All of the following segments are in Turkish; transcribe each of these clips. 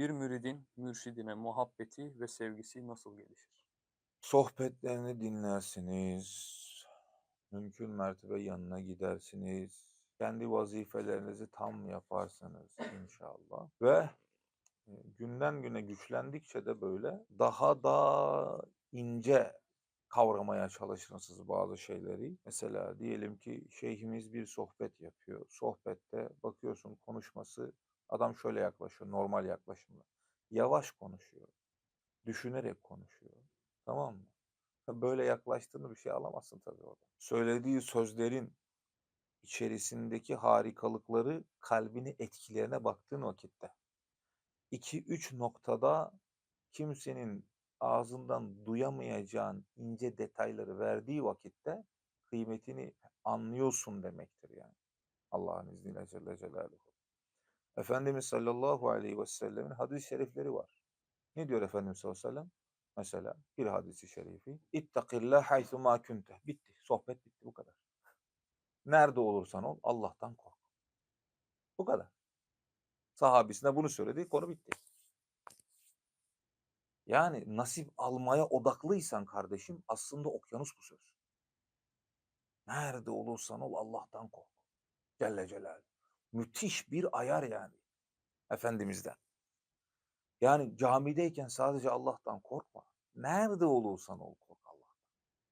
Bir müridin mürşidine muhabbeti ve sevgisi nasıl gelişir? Sohbetlerini dinlersiniz. Mümkün mertebe yanına gidersiniz. Kendi vazifelerinizi tam yaparsınız inşallah. Ve e, günden güne güçlendikçe de böyle daha da ince kavramaya çalışırsınız bazı şeyleri. Mesela diyelim ki şeyhimiz bir sohbet yapıyor. Sohbette bakıyorsun konuşması adam şöyle yaklaşıyor normal yaklaşımla. Yavaş konuşuyor. Düşünerek konuşuyor. Tamam mı? Böyle yaklaştığını bir şey alamazsın tabii oradan. Söylediği sözlerin içerisindeki harikalıkları kalbini etkilerine baktığın vakitte. 2-3 noktada kimsenin ağzından duyamayacağın ince detayları verdiği vakitte kıymetini anlıyorsun demektir yani. Allah'ın izniyle Celle Celaluhu. Efendimiz sallallahu aleyhi ve sellemin hadis-i şerifleri var. Ne diyor Efendimiz sallallahu aleyhi ve sellem? Mesela bir hadisi şerifi. İttakillah haythu ma kunte. Bitti. Sohbet bitti. Bu kadar. Nerede olursan ol Allah'tan kork. Bu kadar. Sahabisine bunu söyledi. Konu bitti. Yani nasip almaya odaklıysan kardeşim aslında okyanus bu söz. Nerede olursan ol Allah'tan kork. Celle Celaluhu. Müthiş bir ayar yani. Efendimiz'den. Yani camideyken sadece Allah'tan korkma. Nerede olursan ol kork Allah'tan.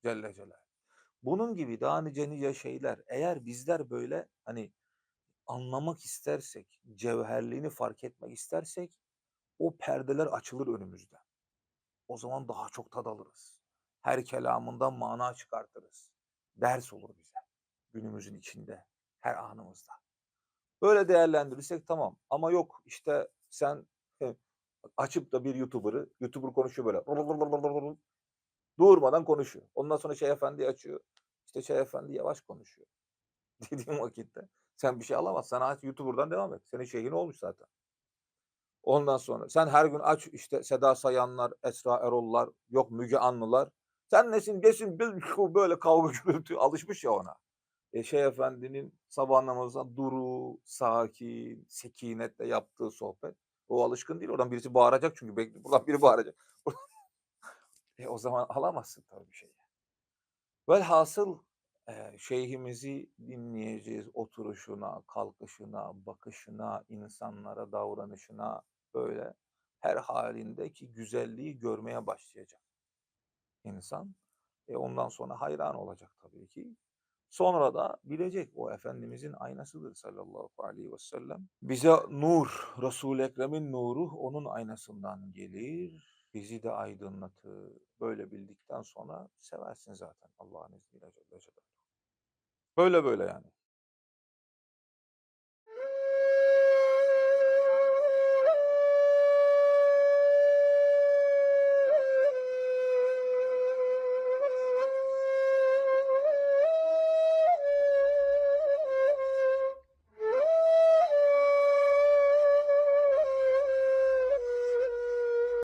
Celle Celaluhu. Bunun gibi daha nice nice şeyler. Eğer bizler böyle hani anlamak istersek, cevherliğini fark etmek istersek o perdeler açılır önümüzde. O zaman daha çok tad alırız. Her kelamından mana çıkartırız. Ders olur bize. Günümüzün içinde, her anımızda. Böyle değerlendirirsek tamam. Ama yok işte sen açıp da bir YouTuber'ı, YouTuber konuşuyor böyle. Durmadan konuşuyor. Ondan sonra Şeyh Efendi açıyor. İşte Şeyh Efendi yavaş konuşuyor. Dediğim vakitte sen bir şey alamazsın. Sen aç YouTuber'dan devam et. Senin şeyhin olmuş zaten. Ondan sonra sen her gün aç işte Seda Sayanlar, Esra Erollar, yok Müge Anlılar. Sen nesin geçin böyle kavga gürültü alışmış ya ona. E şey efendinin sabah namazından duru, sakin, sekinetle yaptığı sohbet. O alışkın değil. Oradan birisi bağıracak çünkü bekliyor. Buradan biri bağıracak. e o zaman alamazsın tabii bir şeyi. Velhasıl e, şeyhimizi dinleyeceğiz. Oturuşuna, kalkışına, bakışına, insanlara davranışına böyle her halindeki güzelliği görmeye başlayacak insan. E ondan sonra hayran olacak tabii ki. Sonra da bilecek o Efendimizin aynasıdır sallallahu aleyhi ve sellem. Bize nur, Resul-i Ekrem'in nuru onun aynasından gelir. Bizi de aydınlatır. Böyle bildikten sonra seversin zaten Allah'ın izniyle. Böyle böyle yani.